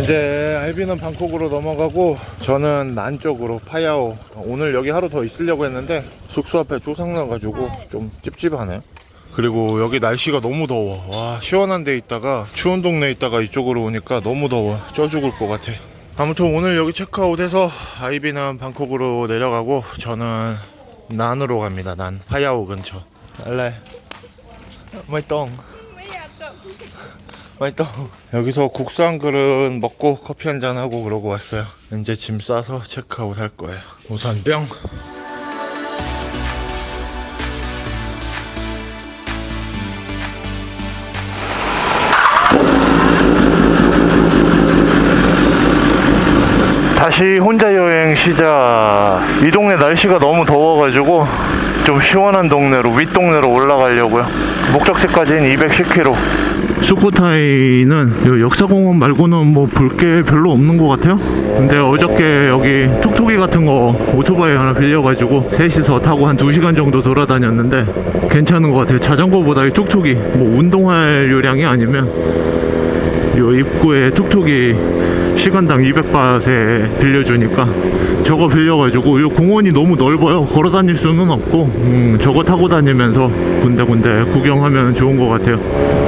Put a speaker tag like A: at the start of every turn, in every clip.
A: 이제 알비는 방콕으로 넘어가고 저는 난 쪽으로 파야오. 오늘 여기 하루 더 있으려고 했는데 숙소 앞에 조상 나가지고 좀 찝찝하네요 그리고 여기 날씨가 너무 더워. 와 시원한 데 있다가 추운 동네 있다가 이쪽으로 오니까 너무 더워. 쪄 죽을 것 같아. 아무튼 오늘 여기 체크아웃해서 아이비는 방콕으로 내려가고 저는 난으로 갑니다 난. 파야오 근처. 알레. 마이똥 맛있다 여기서 국산 그릇 먹고 커피 한잔하고 그러고 왔어요. 이제 짐 싸서 체크하고 살 거예요. 우산병. 다시 혼자 여행 시작. 이 동네 날씨가 너무 더워가지고 좀 시원한 동네로 윗동네로 올라가려고요. 목적지까지는 210km. 수코타이는 역사공원 말고는 뭐 볼 게 별로 없는 것 같아요. 근데 어저께 여기 툭툭이 같은 거 오토바이 하나 빌려가지고 셋이서 타고 한 2시간 정도 돌아다녔는데 괜찮은 것 같아요. 자전거보다 이 툭툭이 뭐 운동할 요량이 아니면 요 입구에 툭툭이 시간당 200바트에 빌려주니까 저거 빌려가지고 이 공원이 너무 넓어요. 걸어 다닐 수는 없고 음, 저거 타고 다니면서 군데군데 구경하면 좋은 것 같아요.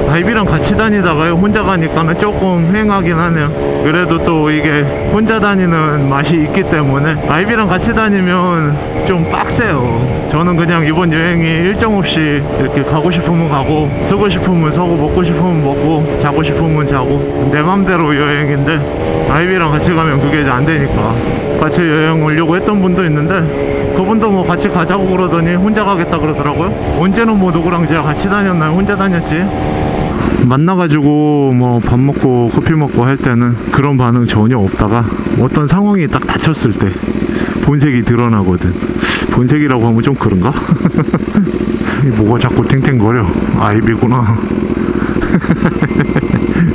A: 아이비랑 같이 다니다가요 혼자 가니까는 조금 휑하긴 하네요. 그래도 또 이게 혼자 다니는 맛이 있기 때문에 아이비랑 같이 다니면 좀 빡세요. 저는 그냥 이번 여행이 일정 없이 이렇게 가고 싶으면 가고 쓰고 싶으면 서고 먹고 싶으면 먹고 자고 싶으면 자고. 내 맘대로 여행인데 아이비랑 같이 가면 그게 이제 안 되니까. 같이 여행 오려고 했던 분도 있는데 그분도 뭐 같이 가자고 그러더니 혼자 가겠다 그러더라고요. 언제는 뭐 누구랑 제가 같이 다녔나요? 혼자 다녔지. 만나가지고 뭐 밥 먹고 커피 먹고 할 때는 그런 반응 전혀 없다가 어떤 상황이 딱 닥쳤을 때 본색이 드러나거든. 본색이라고 하면 좀 그런가? 이 뭐가 자꾸 탱탱거려. 아이비구나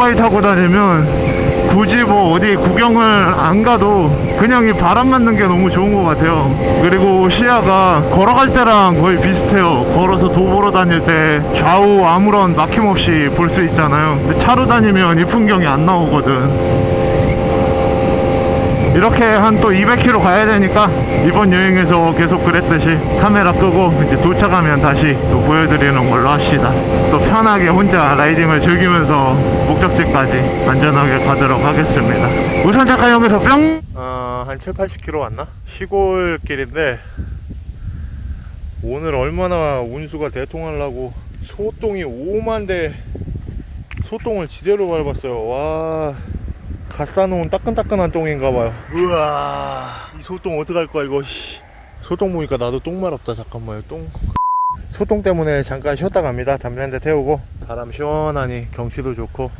A: 오토바이 타고 다니면 굳이 뭐 어디 구경을 안 가도 그냥 이 바람 맞는 게 너무 좋은 것 같아요. 그리고 시야가 걸어갈 때랑 거의 비슷해요. 걸어서 도보로 다닐 때 좌우 아무런 막힘 없이 볼 수 있잖아요. 근데 차로 다니면 이 풍경이 안 나오거든. 이렇게 한 또 200km 가야 되니까 이번 여행에서 계속 그랬듯이 카메라 끄고 이제 도착하면 다시 또 보여드리는 걸로 합시다. 또 편하게 혼자 라이딩을 즐기면서 목적지까지 안전하게 가도록 하겠습니다. 우선 잠깐 여기서 뿅! 어, 한 7, 80km 왔나? 시골길인데 오늘 얼마나 운수가 대통하려고 소똥이 5만 대 소똥을 지대로 밟았어요. 와. 갓 싸놓은 따끈따끈한 똥인가봐요. 우와, 이 소똥 어떡할 거야, 이거, 씨. 소똥 보니까 나도 똥 마렵다, 잠깐만요, 똥. 소똥 때문에 잠깐 쉬었다 갑니다. 담배 한 대 태우고. 바람 시원하니 경치도 좋고.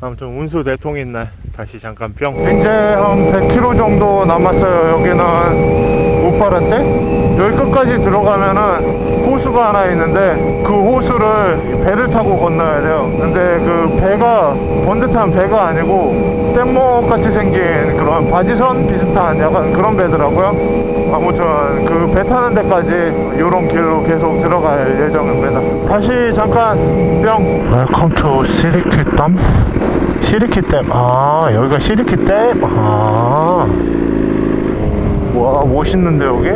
A: 아무튼 운수 대통인 날 다시 잠깐 뿅. 이제 한 100km 정도 남았어요. 여기는 우파란데 여기 끝까지 들어가면은 호수가 하나 있는데 그 호수를 배를 타고 건너야 돼요. 근데 그 배가 번듯한 배가 아니고 뗏목 같이 생긴 그런 바지선 비슷한 약간 그런 배더라고요. 아무튼 그 배 타는 데까지 이런 길로 계속 들어갈 예정입니다. 다시 잠깐 뿅. 웰컴 투 시리키댐. 시리키댐. 아 여기가 시리키댐. 아. 와 멋있는데 여기?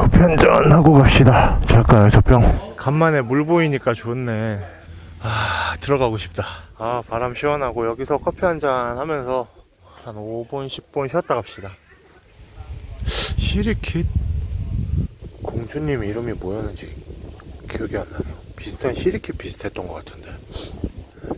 A: 커피 한잔 하고 갑시다. 잠깐 여기서 뿅. 간만에 물 보이니까 좋네. 아, 들어가고 싶다. 아, 바람 시원하고 여기서 커피 한 잔 하면서 한 5분, 10분 쉬었다 갑시다. 시리킷 공주님 이름이 뭐였는지 기억이 안 나네요. 비슷한 시리킷 비슷했던 것 같은데.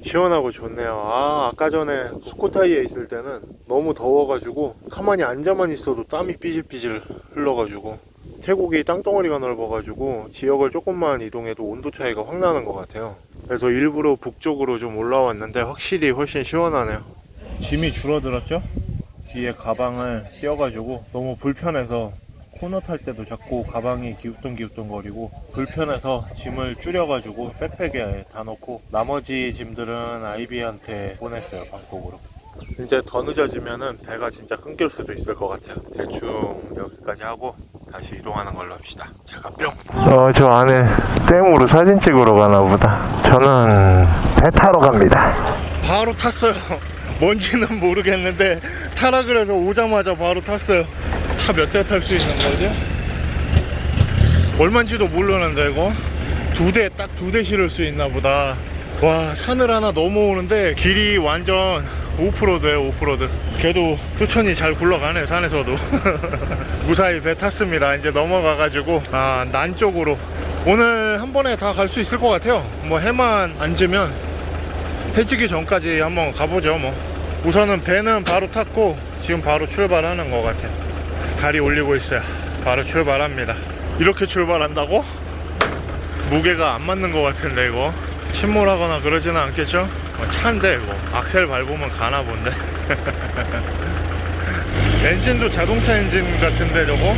A: 시원하고 좋네요. 아, 아까 전에 수코타이에 있을 때는 너무 더워가지고 가만히 앉아만 있어도 땀이 삐질삐질 흘러가지고 태국이 땅덩어리가 넓어가지고 지역을 조금만 이동해도 온도 차이가 확 나는 것 같아요. 그래서 일부러 북쪽으로 좀 올라왔는데 확실히 훨씬 시원하네요. 짐이 줄어들었죠? 뒤에 가방을 띄워가지고 너무 불편해서 코너 탈 때도 자꾸 가방이 기우뚱기우뚱거리고 불편해서 짐을 줄여가지고 백팩에 다 넣고 나머지 짐들은 아이비한테 보냈어요 방콕으로 이제 더 늦어지면은 배가 진짜 끊길 수도 있을 것 같아요 대충 여기까지 하고 다시 이동하는 걸로 합시다. 자가 뿅. 어, 저 안에 댐으로 사진 찍으러 가나 보다. 저는 배 타러 갑니다. 바로 탔어요. 뭔지는 모르겠는데 타라 그래서 오자마자 바로 탔어요. 차 몇 대 탈 수 있는 거지? 얼마인지도 모르는데 이거? 두 대 딱 두 대 실을 수 있나 보다. 와 산을 하나 넘어오는데 길이 완전 오프로드예요 오프로드 그래도 수천이 잘 굴러가네 산에서도. 무사히 배 탔습니다. 이제 넘어가 가지고 아, 난 쪽으로. 오늘 한 번에 다 갈 수 있을 것 같아요. 뭐 해만 안 지면 해지기 전까지 한번 가보죠 뭐. 우선은 배는 바로 탔고 지금 바로 출발하는 것 같아요 다리 올리고 있어요. 바로 출발합니다. 이렇게 출발한다고? 무게가 안 맞는 것 같은데 이거. 침몰하거나 그러지는 않겠죠? 어, 차인데 이거 악셀 밟으면 가나 본데 엔진도 자동차 엔진 같은데 저거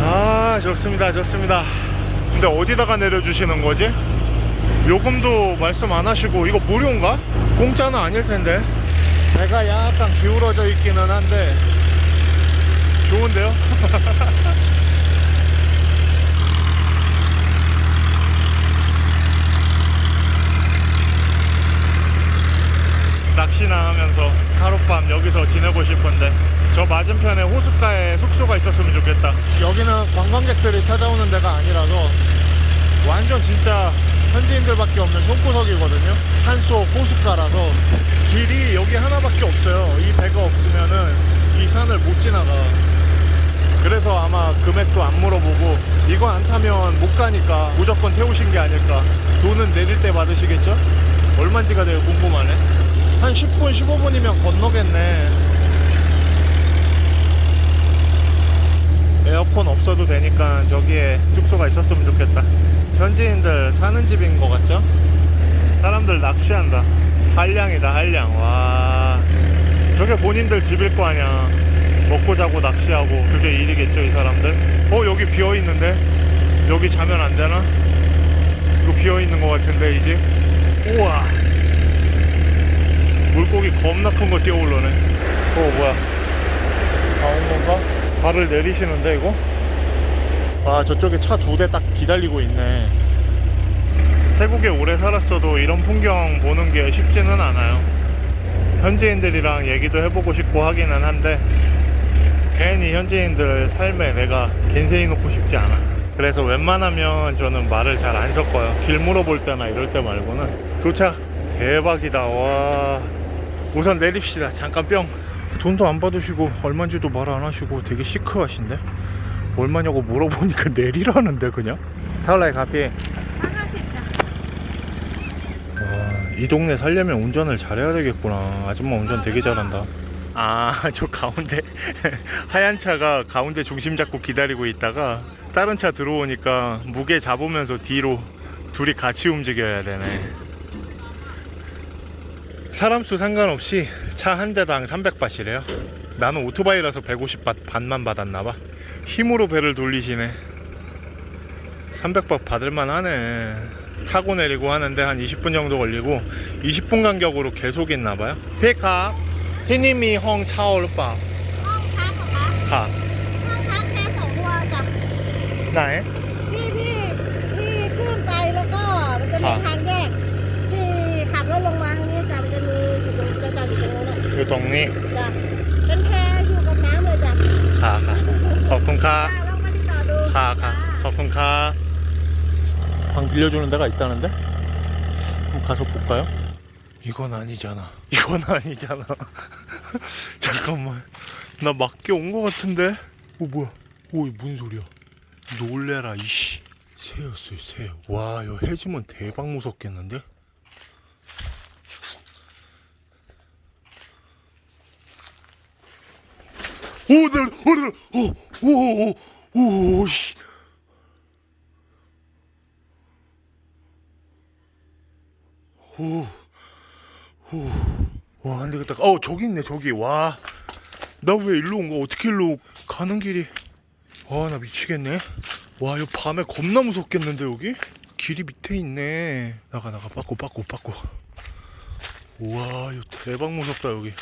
A: 아 좋습니다 좋습니다 근데 어디다가 내려주시는 거지? 요금도 말씀 안 하시고 이거 무료인가? 공짜는 아닐 텐데 배가 약간 기울어져 있기는 한데 좋은데요? 낚시나 하면서 하룻밤 여기서 지내고 싶은데 저 맞은편에 호숫가에 숙소가 있었으면 좋겠다. 여기는 관광객들이 찾아오는 데가 아니라서 완전 진짜 현지인들밖에 없는 총구석이거든요. 산속 호숫가라서 길이 여기 하나밖에 없어요. 이 배가 없으면은 이 산을 못 지나가. 그래서 아마 금액도 안 물어보고 이거 안 타면 못 가니까 무조건 태우신 게 아닐까. 돈은 내릴 때 받으시겠죠? 얼마인지가 되게 궁금하네 한 10분 15분이면 건너겠네. 에어컨 없어도 되니까 저기에 숙소가 있었으면 좋겠다. 현지인들 사는 집인 것 같죠? 사람들 낚시한다. 한량이다 한량. 와. 저게 본인들 집일 거 아니야. 먹고 자고 낚시하고. 그게 일이겠죠 이 사람들? 어 여기 비어 있는데? 여기 자면 안 되나? 이거 비어 있는 것 같은데 이 집? 우와 물고기 겁나 큰 거 뛰어올라네. 어 뭐야. 나온 건가? 발을 내리시는데 이거? 아 저쪽에 차 두 대 딱 기다리고 있네. 태국에 오래 살았어도 이런 풍경 보는 게 쉽지는 않아요. 현지인들이랑 얘기도 해보고 싶고 하기는 한데 괜히 현지인들 삶에 내가 겐세이 놓고 싶지 않아. 그래서 웬만하면 저는 말을 잘 안 섞어요. 길 물어볼 때나 이럴 때 말고는. 도착. 대박이다. 와 우선 내립시다. 잠깐 뿅. 돈도 안 받으시고 얼마인지도 말 안 하시고 되게 시크하신데? 얼마냐고 물어보니까 내리라는데 그냥? 타올라이 카피. 이 동네 살려면 운전을 잘해야 되겠구나. 아줌마 운전 되게 잘한다. 아 저 가운데 하얀 차가 가운데 중심 잡고 기다리고 있다가 다른 차 들어오니까 무게 잡으면서 뒤로 둘이 같이 움직여야 되네 사람 수 상관없이 차 한 대당 300바트래요 나는 오토바이라서 150바 반만 받았나봐 힘으로 배를 돌리시네 300바 받을만 하네 타고 내리고 하는데 한 20분 정도 걸리고 20분 간격으로 계속 있나봐요 피카 티니미 홍 차오르빠
B: ห้องพักเหรอคะ
A: 가
B: ห้องพักแค่สองตัวจ้ะ
A: 나에
B: พี่พี่พี่ขึ้นไปแล้วก็มันจะมี
A: ครับ
B: ทาง นู้นน่ะ
A: 요 동네
B: จ้ะเป็นแพอยู่กับน้ำเลยจ้ะ
A: 가가 거쿤카
B: จ้ะลองมาติดต่อดู
A: 가가 거쿤카 방 빌려주는 데가 있다는데? 그럼 가서 볼까요? 이건 아니잖아 이건 아니잖아 잠깐만 나 맞게 온 거 같은데 어 뭐야 오이 뭔 소리야 놀래라 이씨 새였어요 새와 이거 해지면 대박 무섭겠는데? 오, 나, 오, 나, 오, 오, 오, 오씨. 오와 안 되겠다. 어 저기 있네 저기. 와. 나 왜 일로 온 거야 어떻게 일로 가는 길이? 와 나 미치겠네. 와 이거 밤에 겁나 무섭겠는데 여기? 길이 밑에 있네. 나가 나가. 빠꾸 빠꾸 빠꾸. 우와 이거 대박 무섭다 여기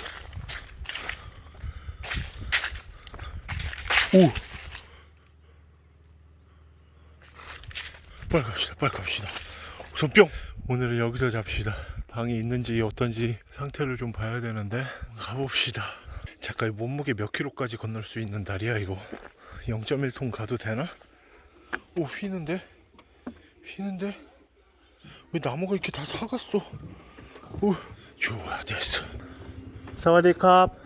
A: 오 빨리 갑시다 빨리 갑시다. 우선 뿅 오늘은 여기서 잡시다. 방이 있는지 어떤지 상태를 좀 봐야 되는데 가봅시다. 잠깐 이 몸무게 몇 킬로까지 건널 수 있는 날이야 이거? 0.1톤 가도 되나? 오 휘는데? 휘는데? 왜 나무가 이렇게 다 사갔어? 오. 좋아 됐어. 사와디캅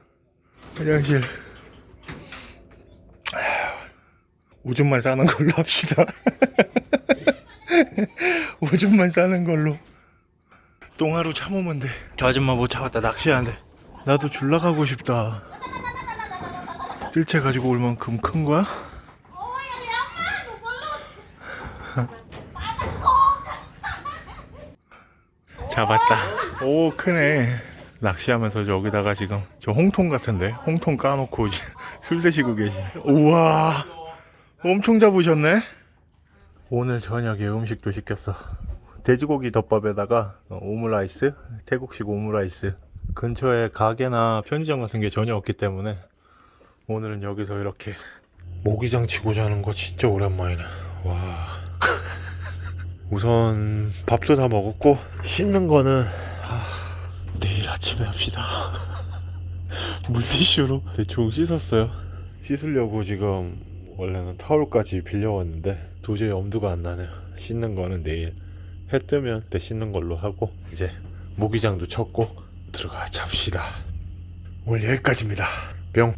A: 화장실. 오줌만 싸는 걸로 합시다. 오줌만 싸는 걸로. 똥하루 참으면 돼. 저 아줌마 뭐 잡았다 낚시하는데. 나도 졸라 가고 싶다. 뜰채 가지고 올 만큼 큰 거야? 잡았다. 오 크네. 낚시하면서 저기다가 지금 저 홍통 같은데 홍통 까놓고 술 드시고 계시네. 우와 엄청 잡으셨네. 오늘 저녁에 음식도 시켰어. 돼지고기 덮밥에다가 오므라이스, 태국식 오므라이스. 근처에 가게나 편의점 같은 게 전혀 없기 때문에 오늘은 여기서 이렇게 모기장 치고 자는 거 진짜 오랜만이네. 와. 우선 밥도 다 먹었고 씻는 거는 아, 아침에 합시다. 물티슈로 대충 씻었어요. 씻으려고 지금 원래는 타올까지 빌려왔는데 도저히 엄두가 안 나네요. 씻는 거는 내일 해 뜨면 때 씻는 걸로 하고 이제 모기장도 쳤고 들어가 잡시다. 오늘 여기까지입니다. 뿅.